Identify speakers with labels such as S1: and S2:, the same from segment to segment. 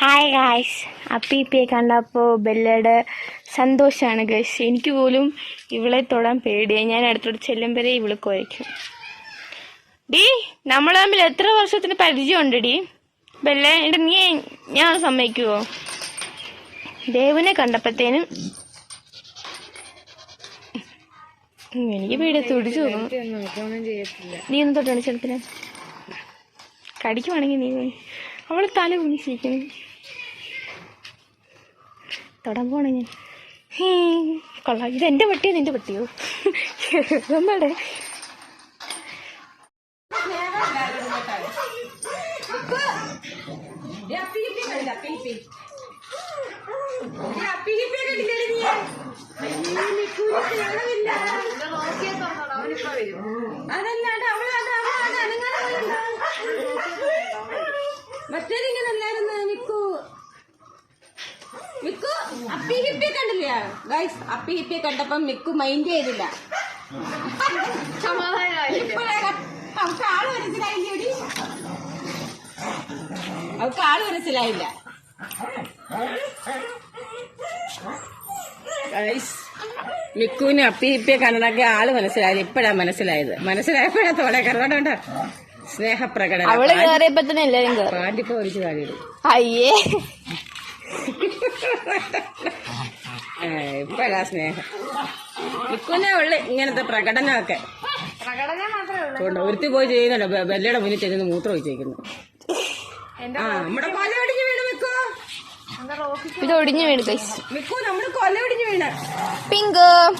S1: Hi guys അപ്പിപ്പിയെ കണ്ടപ്പോൾ ബെല്ലയുടെ സന്തോഷമാണ് guys എനിക്ക് പോലും ഇവളെ തൊടാൻ പേടിയായി. ഞാൻ അടുത്തോട്ട് ചെല്ലുമ്പോഴേ ഇവൾ കുരയ്ക്കും. ഡി നമ്മൾ തമ്മിൽ എത്ര വർഷത്തിന് പരിചയമുണ്ട് ഡീ? ബെല്ല എന്നിട്ട് നീ ഞാൻ സമ്മതിക്കുവോ? ദേവനെ കണ്ടപ്പോഴത്തേനും എനിക്ക് പേടിയ തുടിച്ചു നീ ഒന്ന് തൊട്ടാണ് ചെറുപ്പിനെ കടിക്കുവാണെങ്കിൽ നീ. അവൾ തല കുനിച്ചിരിക്കുന്നു. തൊടാൻ പോണേ ഞാൻ. കൊള്ളാം. ഇത് എന്റെ പട്ടിയോ? നിന്റെ പട്ടിയോ? നമ്മുടെ.
S2: അതല്ലാണ്ട് അവൾ അത് അവൾ അത് അനങ്ങാതെ പോയില്ല. മറ്റേതിങ്ങനെ അല്ലായിരുന്നു മിക്കു മിക്കു അപ്പി ഹിപ്പി കണ്ടില്ല? ഗൈസ് അപ്പി ഹിപ്പി കണ്ടപ്പം മിക്കു മൈൻഡ് ചെയ്തില്ല. അവക്ക് അവൾക്ക് ആൾ മനസ്സിലായില്ലേടി? അവൾക്ക് ആൾ മനസ്സിലായില്ല. ഗൈസ് മിക്കുവിന് അപ്പി ഇപ്പിയെ കണ്ടതൊക്കെ ആൾ മനസ്സിലായത് ഇപ്പഴാ മനസ്സിലായത്. മനസ്സിലായപ്പോഴാ തോടെ കറവണ്ട സ്നേഹപ്രകടനം. പാന്റിപ്പോ കാര്യം
S1: അയ്യേ.
S2: സ്നേഹം. മിക്കുവിനെ ഉള്ളു ഇങ്ങനത്തെ പ്രകടനമൊക്കെ. കൊണ്ട് ഒരുത്തി പോയി ചെയ്യുന്നുണ്ട്. ബെ- ബെല്ലയുടെ മുന്നിൽ ചെന്ന് മൂത്രം ഒഴിച്ചേക്കുന്നു. ആ നമ്മുടെ കൊല ഒടിഞ്ഞു വീണ് റോക്കി
S1: ഇത് ഒടിഞ്ഞു വീണ് കൈസ്
S2: മിക്കോ നമ്മുടെ കൊല ഒടിഞ്ഞു വീണ്.
S1: പിങ്ക്.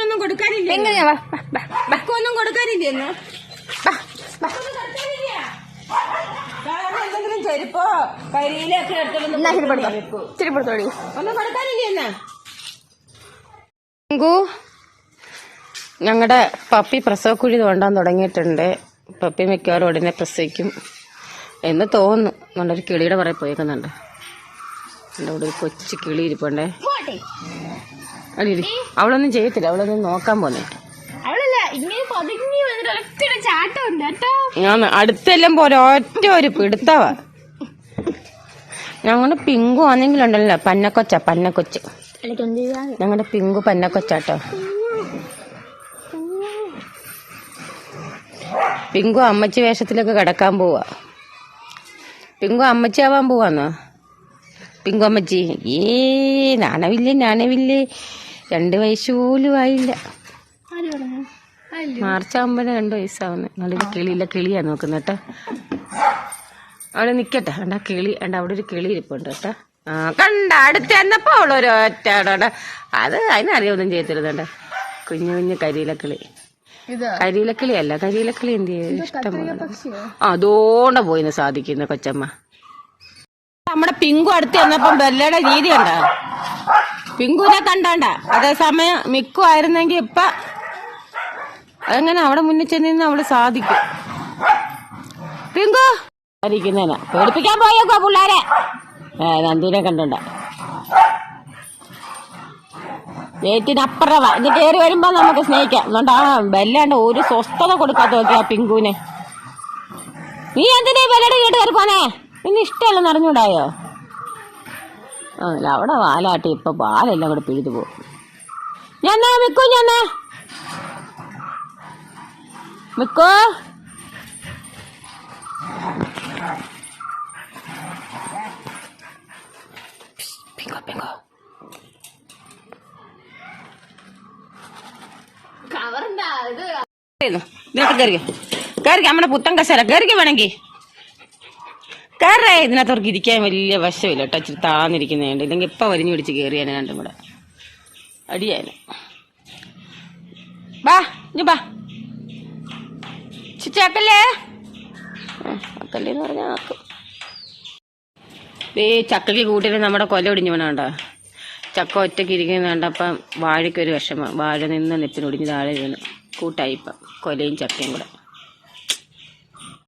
S2: ഒന്നും കൊടുക്കാനില്ല
S1: പിങ്ക്. ഞാൻ വാ, വാ, വാ, വാ.
S2: കൊടുക്കാനില്ല എന്ന് എന്തെങ്കിലും ചെരുപ്പോ കരിയിലൊക്കെ ഒന്നും കൊടുക്കാനില്ല ഞങ്ങളുടെ പപ്പി പ്രസവക്കുഴി തോണ്ടാൻ തുടങ്ങിയിട്ടുണ്ട്. പപ്പി മിക്കവാറും ഉടനെ പ്രസവിക്കും എന്ന് തോന്നുന്നു. നല്ലൊരു കിളിയുടെ പുറകെ പോയേക്കുന്നുണ്ട്. എന്റെ കൂടെ ഒരു കൊച്ചു കിളി ഇരിപ്പുണ്ടേ. അടി. അവളൊന്നും ചെയ്യത്തില്ല. അവളൊന്നും നോക്കാൻ പോന്നെ. ഞാൻ അടുത്തെല്ലാം പോലെ ഒറ്റ ഒരു പിടുത്തവ. ഞങ്ങളുടെ പിങ്കു ആണെങ്കിലുണ്ടല്ലോ പന്നക്കൊച്ച പന്നക്കൊച്ച്. ഞങ്ങളുടെ പിങ്കു പന്നക്കൊച്ചാട്ടോ. പിങ്കു അമ്മച്ചി വേഷത്തിലൊക്കെ കിടക്കാൻ പോവാ. പിങ്കു അമ്മച്ചി ആവാൻ പോവാന്നോ? പിങ്കു അമ്മച്ചി ഏ നാണവില്ലേ നാണവില്ലേ. രണ്ട് വയസ്സ് പോലും ആയില്ല. മാർച്ച് ആകുമ്പോഴേ രണ്ട് വയസ്സാവുന്നത് നല്ലൊരു കിളിയില്ല കിളിയാ നോക്കുന്നത് കേട്ടോ. അവിടെ നിക്കട്ടെ. കണ്ട കിളി കണ്ട അവിടെ ഒരു കിളി ഇരിപ്പുണ്ട് കേട്ടോ. ആ കണ്ട അടുത്ത് ചെന്നപ്പോ അവളൊരു ഒറ്റ അത് അതിനറിയൊന്നും ചെയ്തിരുന്നുണ്ട് കുഞ്ഞു കുഞ്ഞു കരിയിലക്കിളി.
S1: കരിയില
S2: കരിയിലക്കിളി അല്ല കരിയിലക്കിളി എന്ത് ചെയ്യും? ഇഷ്ടമാണ് ആ അതോണ്ട പോയിന്ന് സാധിക്കുന്ന കൊച്ചമ്മ. നമ്മുടെ പിങ്കു അടുത്ത് ചെന്നപ്പം ബെല്ലയുടെ രീതി കണ്ട? പിങ്കുവിനെ കണ്ടാണ്ട? അതേസമയം മിക്കു ആയിരുന്നെങ്കി ഇപ്പൊ അതെങ്ങനെ അവിടെ മുന്നിൽ ചെന്ന് നിന്ന് അവൾ സാധിക്കും. പിങ്കു! പേടിപ്പിക്കാൻ പോയേക്കോ പിള്ളേരെ. ഏ നന്ദുവിനെ കണ്ടുണ്ട ഗേറ്റിനപ്പുറവാ. ഇത് കയറി വരുമ്പോ നമുക്ക് സ്നേഹിക്കാം. അതുകൊണ്ട് ആ വല്ലാണ്ട് ഒരു സ്വസ്ഥത കൊടുക്കാത്ത നോക്കിയാ പിങ്കുവിനെ. നീ എന്തിനാ ഈ കേട്ട് കയറി പോനെ നിന്നെ ഇഷ്ടമല്ലെന്ന് അറിഞ്ഞൂടായോ? ആ അവിടെ വാലാട്ടി. ഇപ്പൊ പാലെല്ലാം കൂടെ പിഴുതു പോകും. ഞാൻ വിൽക്കും ഞാൻ പിങ്കോ
S1: bingo. ഇത്
S2: ഇതിനകത്ത് കയറിയോ കയറിക്ക. നമ്മുടെ പുത്തൻ കസേര. കയറിക്ക വേണമെങ്കിൽ. കയറേ ഇതിനകത്തവർക്ക് ഇരിക്കാൻ വലിയ വശമില്ല കേട്ടോ. ഇച്ചിരി താന്നിരിക്കുന്നുണ്ട് ഇല്ലെങ്കിൽ ഇപ്പം വരിഞ്ഞു പിടിച്ച് കയറിയാണ് രണ്ടും കൂടെ. അടിയാന് ബാ ഇനി ബാ ചക്കല്ലേ ചക്കല്ലേ എന്ന് പറഞ്ഞാൽ ആക്കും. ഈ ചക്കയ്ക്ക് കൂട്ടിയിട്ട് നമ്മുടെ കൊല ഒടിഞ്ഞു വേണോണ്ടോ ചക്ക ഒറ്റയ്ക്ക് ഇരിക്കുന്ന കണ്ടപ്പം വാഴയ്ക്കൊരു വിഷമം. വാഴ നിന്ന് നിപ്പിനൊടിഞ്ഞ് താഴെ വീണ്. കൂട്ടായി ഇപ്പം. കൊലയും ചക്കയും കൂടെ.